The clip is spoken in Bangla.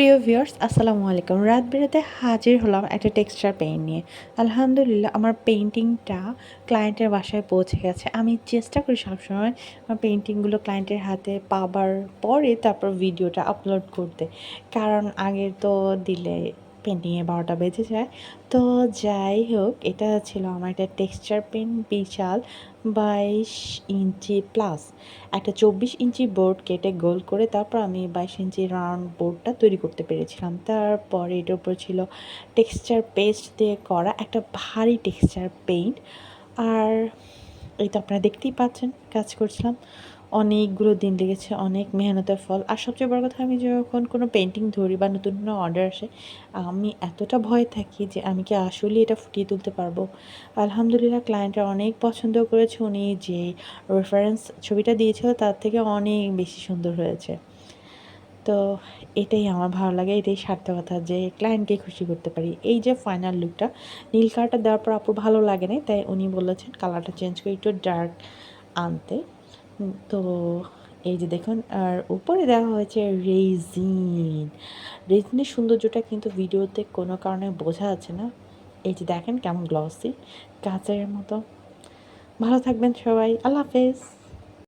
প্রিয় ভিউয়ার্স, আসসালামু আলাইকুম। রাত বেরাতে হাজির হলাম একটা টেক্সচার পেইন্ট নিয়ে। আলহামদুলিল্লাহ, আমার পেন্টিংটা ক্লায়েন্টের বাসায় পৌঁছে গেছে। আমি চেষ্টা করি সবসময় আমার পেন্টিংগুলো ক্লায়েন্টের হাতে পাবার পরে তারপর ভিডিওটা আপলোড করতে। কারণ আগে তো দিলে পেন্টিংয়ে বারোটা বেজে যায়। তো যাই হোক এটা ছিল আমার একটা টেক্সচার পেন বিশাল বাইশ ইঞ্চি প্লাস একটা চব্বিশ ইঞ্চি বোর্ড কেটে গোল করে তারপর আমি বাইশ ইঞ্চি রাউন্ড বোর্ডটা তৈরি করতে পেরেছিলাম। তারপরে এটার উপর ছিল টেক্সচার পেস্ট দিয়ে করা একটা ভারী টেক্সচার পেইন্ট আর এই তো আপনারা দেখতেই পাচ্ছেন, কাজ করছিলাম। অনেকগুলো দিন লেগেছে, অনেক মেহনতের ফল। আর সবচেয়ে বড় কথা, আমি যখন কোনো পেন্টিং ধরি বা নতুন কোনো অর্ডার আসে, আমি এতটা ভয় থাকি যে আমি কি আসলে এটা ফুটিয়ে তুলতে পারব। আলহামদুলিল্লাহ ক্লায়েন্টরা অনেক পছন্দ করেছে। উনি যে রেফারেন্স ছবিটা দিয়েছিল, তার থেকে অনেক বেশি সুন্দর হয়েছে। তো এটাই আমার ভালো লাগে, এটাই সার্থকতা যে ক্লায়েন্টকে খুশি করতে পারি। এই যে ফাইনাল লুকটা নীল কালারটা দেওয়ার পর আপু ভালো লাগে না তাই উনি বলেছেন কালারটা চেঞ্জ করে একটু ডার্ক আনতে। তো এই যে দেখুন, আর উপরে দেওয়া হয়েছে রেজিন। রেজিনের সৌন্দর্যটা কিন্তু ভিডিওতে কোনো কারণে বোঝা যাচ্ছে না। এই যে দেখেন কেমন গ্লসি কাচের মতো। ভালো থাকবেন সবাই, আল্লাহ হাফেজ।